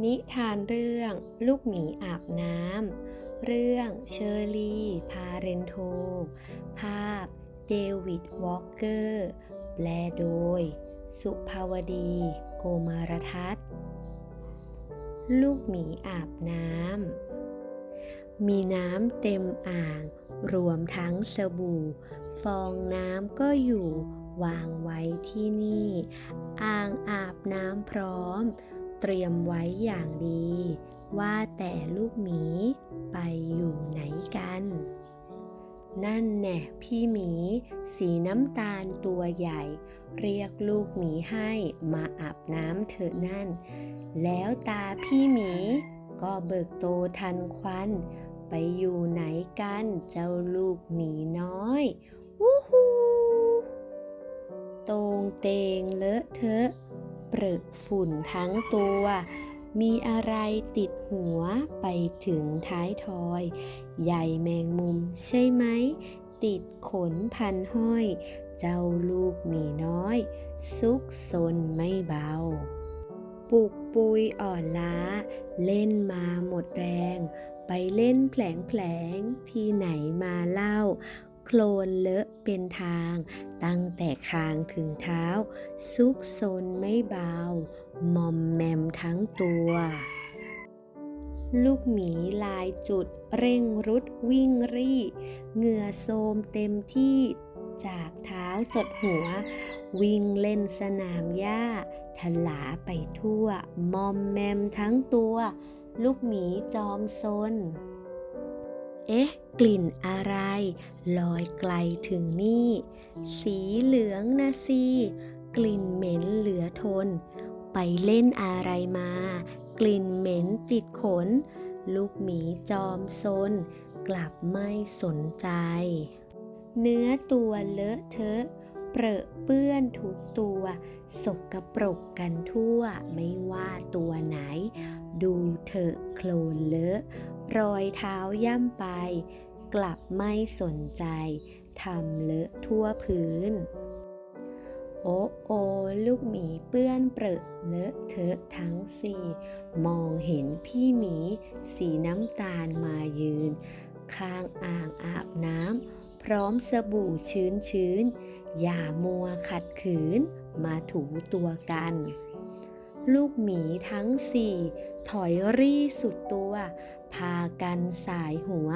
นิทานเรื่องลูกหมีอาบน้ำ เรื่องเชอร์รี่ พาเรนโท ภาพเดวิด วอลเกอร์ แปลโดย สุภาวดี โกมารทัศน์ ลูกหมีอาบน้ำ มีน้ำเต็มอ่าง รวมทั้งสบู่ ฟองน้ำก็อยู่วางไว้ที่นี่ อ่างอาบน้ำพร้อม เตรียมไว้อย่างดี ว่าแต่ลูกหมีไปอยู่ไหนกัน นั่นแน่พี่หมี สีน้ำตาลตัวใหญ่ เรียกลูกหมีให้มาอาบน้ำเถอะนั่น แล้วตาพี่หมี ก็เบิกโตทันควัน ไปอยู่ไหนกันเจ้าลูกหมีน้อยวู้ฮูโตงเตงเลอะเทอะ เปรอะฝุ่นทั้งตัว มีอะไรติดหัวไปถึงท้ายทอย ใหญ่แมงมุมใช่ไหม ติดขนพันห้อย เจ้าลูกมีน้อย ซุกซนไม่เบา ปุกปุยอ่อนล้า เล่นมาหมดแรง ไปเล่นแผลงแผลงที่ไหนมาเล่า โคลนเลอะเป็นทาง ตั้งแต่คางถึงเท้า ซุกซนไม่เบา มอมแมมทั้งตัว ลูกหมีลายจุดเร่งรุดวิ่งรี่ เหงื่อโซมเต็มที่จากเท้าจดหัว วิ่งเล่นสนามหญ้าทลาไปทั่ว มอมแมมทั้งตัว ลูกหมีจอมซน เอ๊ะ กลิ่นอะไร ลอยไกลถึงนี่ สีเหลืองนะสิ กลิ่นเหม็นเหลือทน ไปเล่นอะไรมา กลิ่นเหม็นติดขน ลูกหมีจอมซน กลับไม่สนใจ เนื้อตัวเลอะเทอะเปรอะเปื้อนทุกตัว สกปรกกันทั่ว ไม่ว่าตัวไหน ดูเถอะโคลนเลอะ รอยเท้าย่ำไป กลับไม่สนใจทำเลอะทั่วพื้น โอ้โอลูกหมีเปื้อนเปรอะเลอะเทอะทั้งสี่ มองเห็นพี่หมีสีน้ำตาลมายืน ข้างอ่างอาบน้ำพร้อมสบู่ชื้นชื้นอย่ามัวขัดขืนมาถูตัวกัน ลูกหมีทั้งสี่ ถอยรี่สุดตัว พากันสายหัว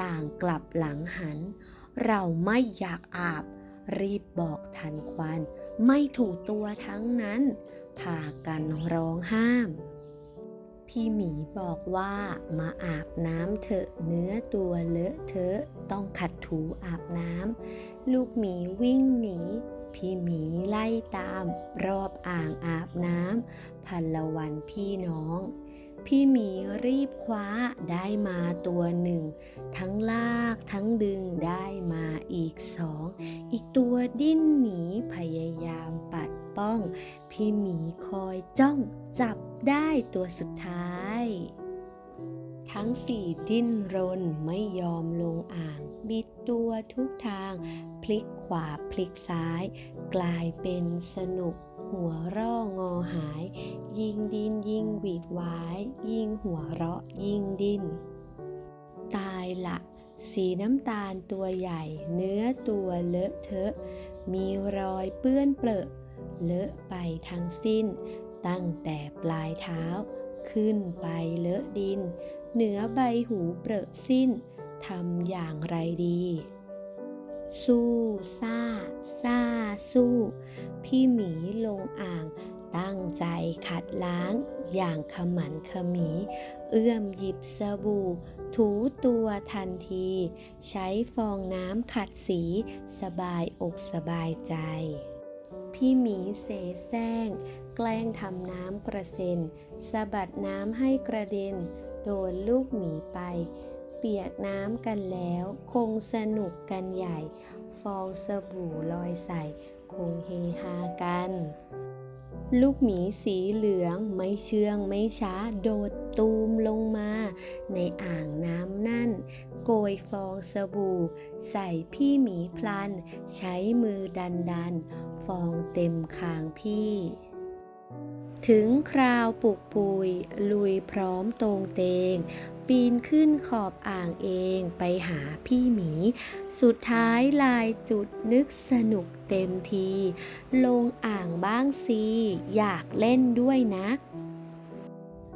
ต่างกลับหลังหัน เราไม่อยากอาบ รีบบอกทันควัน ไม่ถูกตัวทั้งนั้น พากันร้องห้าม พี่หมีบอกว่ามาอาบน้ำเถอะเนื้อตัวเลอะเทอะต้องขัดถูอาบน้ำลูกหมีวิ่งหนีพี่หมีไล่ตามรอบอ่างอาบน้ำพันละวันพี่น้อง พี่หมีรีบคว้าได้มาตัวหนึ่ง ทั้งลากทั้งดึงได้มาอีกสอง อีกตัวดิ้นหนีพยายามปัดป้อง พี่หมีคอยจ้องจับได้ตัวสุดท้าย ทั้งสี่ดิ้นรนไม่ยอมลงอ่าง บิดตัวทุกทาง พลิกขวาพลิกซ้าย กลายเป็นสนุก หัวร่องอหาย ยิ่งดินยิ่งหวีดหวาย ยิ่งหัวเราะยิ่งดิน ตายละสีน้ำตาลตัวใหญ่ เนื้อตัวเลอะเทอะ มีรอยเปื้อนเปรอะเลอะไปทั้งสิ้น ตั้งแต่ปลายเท้า ขึ้นไปเลอะดิน เหนือใบหูเปรอะสิ้นทำอย่างไรดี สู้ซ่าซ่าสู้ พี่หมีลงอ่าง ตั้งใจขัดล้าง อย่างขมันขมี เอื้อมหยิบสบู่ ถูตัวทันที ใช้ฟองน้ำขัดสี สบายอกสบายใจ พี่หมีเสแสร้ง แกล้งทำน้ำกระเซ็นสะบัดน้ำให้กระเด็น โดนลูกหมีไป เปียกน้ำกันแล้ว คงสนุกกันใหญ่ ฟองสบู่ลอยใส่ คงเฮฮากัน ลูกหมีสีเหลืองไม่เชื่องไม่ช้าโดดตูมลงมา ในอ่างน้ำนั่น โกยฟองสบู่ ใส่พี่หมีพลัน ใช้มือดันดัน ฟองเต็มคางพี่ถึงคราวปลุกปุย ลุยพร้อมตรงเตง ปีนขึ้นขอบอ่างเองไปหาพี่หมี สุดท้ายลายจุดนึกสนุกเต็มที ลงอ่างบ้างสิ อยากเล่นด้วยนัก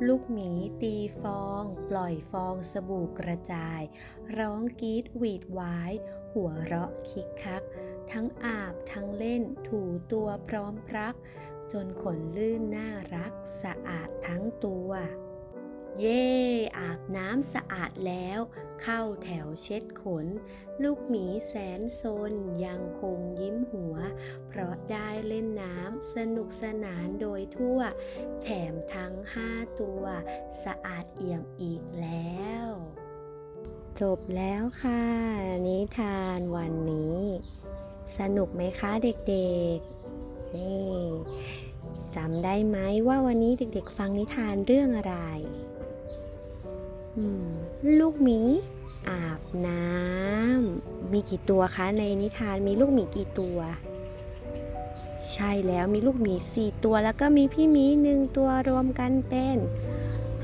ลูกหมีตีฟอง ปล่อยฟองสบู่กระจาย ร้องกรีดหวีดวาย หัวเราะคิกคัก ทั้งอาบทั้งเล่นถูตัวพร้อมพรัก จนขนลื่นน่ารักสะอาดทั้งตัว เย่อาบน้ำสะอาดแล้ว เข้าแถวเช็ดขน ลูกหมีแสนซนยังคงยิ้มหัว เพราะได้เล่นน้ำสนุกสนานโดยทั่ว แถมทั้งห้าตัว สะอาดเอี่ยมอีกแล้ว จบแล้วค่ะ นิทานวันนี้ สนุกไหมคะเด็กๆ นี่จำได้ไหมว่าวันนี้เด็กๆ ฟังนิทานเรื่องอะไร ลูกหมีอาบน้ำ มีกี่ตัวคะในนิทานมีลูกหมีกี่ตัว ใช่แล้วมีลูกหมีสี่ตัวแล้วก็มีพี่หมีหนึ่งตัวรวมกันเป็น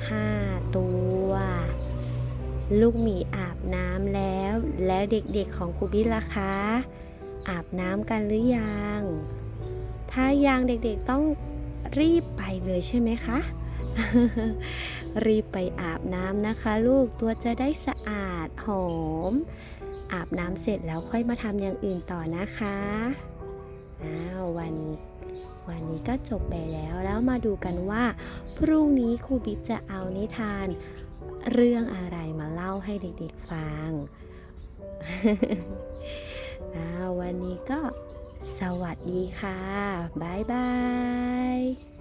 ห้าตัว ลูกหมีอาบน้ำแล้ว แล้วเด็กๆของครูบิล่ะคะ อาบน้ำกันหรือยัง ถ้ายังเด็กๆต้องรีบไปเลยใช่ไหมคะ รีบไปอาบน้ำนะคะ ลูกตัวจะได้สะอาดหอม อาบน้ำเสร็จแล้วค่อยมาทำอย่างอื่นต่อนะคะอ้าววันนี้วันนี้ก็จบไปแล้วแล้วมาดูกันว่า พรุ่งนี้ครูบิ๊กจะเอานิทาน เรื่องอะไรมาเล่าให้เด็กๆฟังววันนี้ก็สวัสดีค่ะ บ๊ายบาย